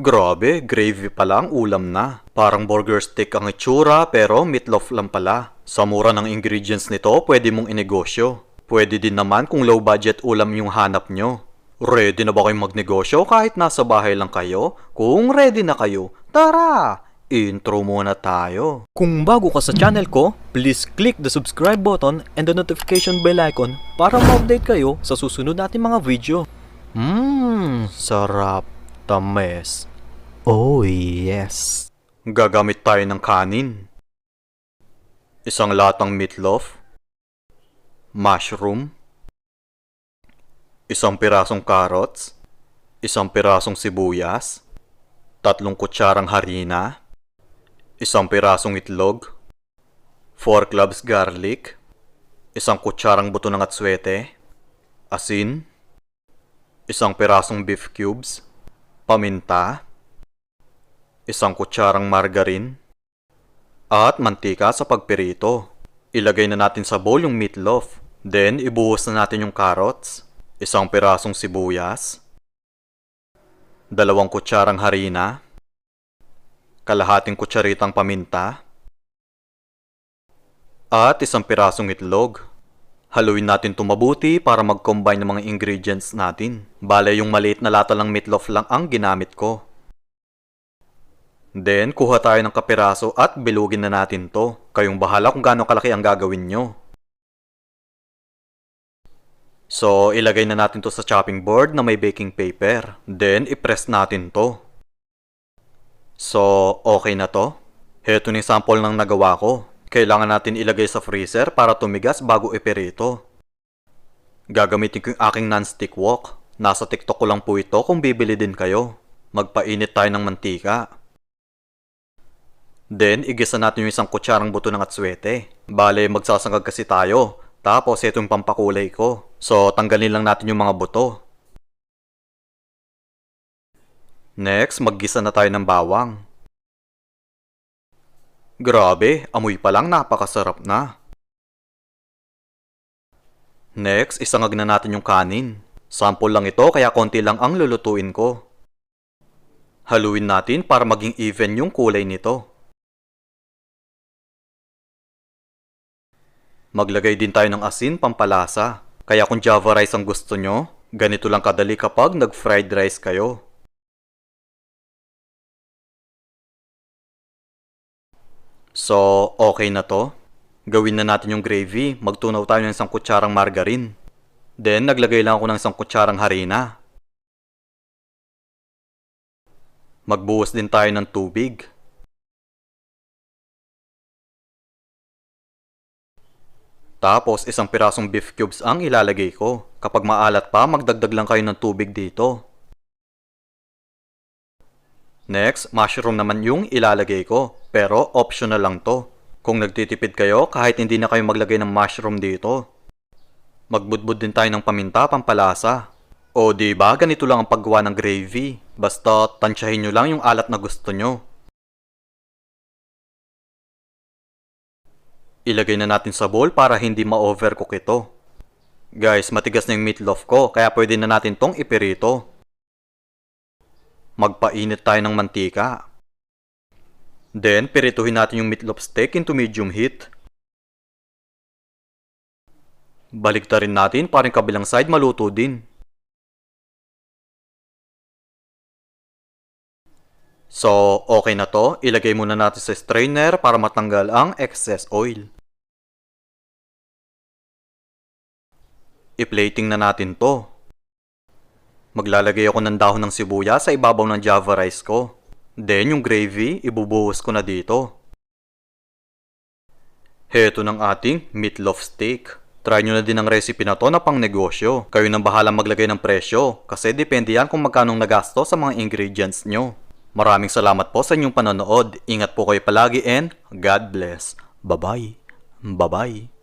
Grabe, gravy pa lang, ulam na. Parang burger stick ang itsura pero meatloaf lang pala. Sa mura ng ingredients nito, pwede mong inegosyo. Pwede din naman kung low budget ulam yung hanap nyo. Ready na ba kayong magnegosyo kahit nasa bahay lang kayo? Kung ready na kayo, tara! Intro muna tayo. Kung bago ka sa channel ko, please click the subscribe button and the notification bell icon para ma-update kayo sa susunod natin mga video. Mmm, sarap. Tames. Oh yes. Gagamit tayo ng kanin. Isang latang meatloaf. Mushroom. Isang pirasong carrots. Isang pirasong sibuyas. Tatlong kutsarang harina. Isang pirasong itlog. 4 cloves garlic. Isang kutsarang buto ng atswete. Asin. Isang pirasong beef cubes. Paminta. Isang kutsarang margarine. At mantika sa pagpirito. Ilagay na natin sa bowl yung meatloaf. Then, ibuhos na natin yung carrots. Isang pirasong sibuyas. Dalawang kutsarang harina. Kalahating kutsaritang paminta. At isang pirasong itlog. Haluin natin ito para mag-combine ng mga ingredients natin. Bale yung maliit na lata ng meatloaf lang ang ginamit ko. Then, kuha tayo ng kapiraso at bilugin na natin to. Kayong bahala kung gaano kalaki ang gagawin nyo. So, ilagay na natin to sa chopping board na may baking paper. Then, i-press natin to. So, okay na to. Heto ni sample ng nagawa ko. Kailangan natin ilagay sa freezer para tumigas bago iperito. Gagamitin ko yung aking non-stick wok. Nasa TikTok ko lang po ito kung bibili din kayo. Magpainit tayo ng mantika. Then, igisa natin yung isang kutsarang buto ng atswete. Bale, magsasangag kasi tayo. Tapos, ito yung pampakulay ko. So, tanggalin lang natin yung mga buto. Next, maggisa na tayo ng bawang. Grabe, amoy pa lang napakasarap na. Next, isangag na natin yung kanin. Sample lang ito kaya konti lang ang lulutuin ko. Haluin natin para maging even yung kulay nito. Maglagay din tayo ng asin pampalasa. Kaya kung java rice ang gusto nyo, ganito lang kadali kapag nag-fried rice kayo. So, okay na to. Gawin na natin yung gravy. Magtunaw tayo ng isang kutsarang margarine. Then, naglagay lang ako ng isang kutsarang harina. Magbuhos din tayo ng tubig. Tapos, isang pirasong beef cubes ang ilalagay ko. Kapag maalat pa, magdagdag lang kayo ng tubig dito. Next, mushroom naman yung ilalagay ko. Pero optional lang to. Kung nagtitipid kayo, kahit hindi na kayo maglagay ng mushroom dito. Magbudbud din tayo ng paminta pampalasa. O di ba ganito lang ang paggawa ng gravy. Basta tansyahin nyo lang yung alat na gusto nyo. Ilagay na natin sa bowl para hindi ma-overcook ito. Guys, matigas na yung meatloaf ko kaya pwede na natin tong ipirito. Magpainit tayo ng mantika. Then, pirituhin natin yung meatloaf steak into medium heat. Baligtarin natin para yung kabilang side maluto din. So, okay na to. Ilagay muna natin sa strainer para matanggal ang excess oil. I-plating na natin to. Maglalagay ako ng dahon ng sibuyas sa ibabaw ng java rice ko. Then yung gravy, ibubuhos ko na dito. Heto ng ating meatloaf steak. Try nyo na din ang recipe na to na pang negosyo. Kayo nang bahala maglagay ng presyo kasi depende yan kung magkano nagasto sa mga ingredients nyo. Maraming salamat po sa inyong panonood. Ingat po kayo palagi and God bless. Bye-bye. Bye-bye.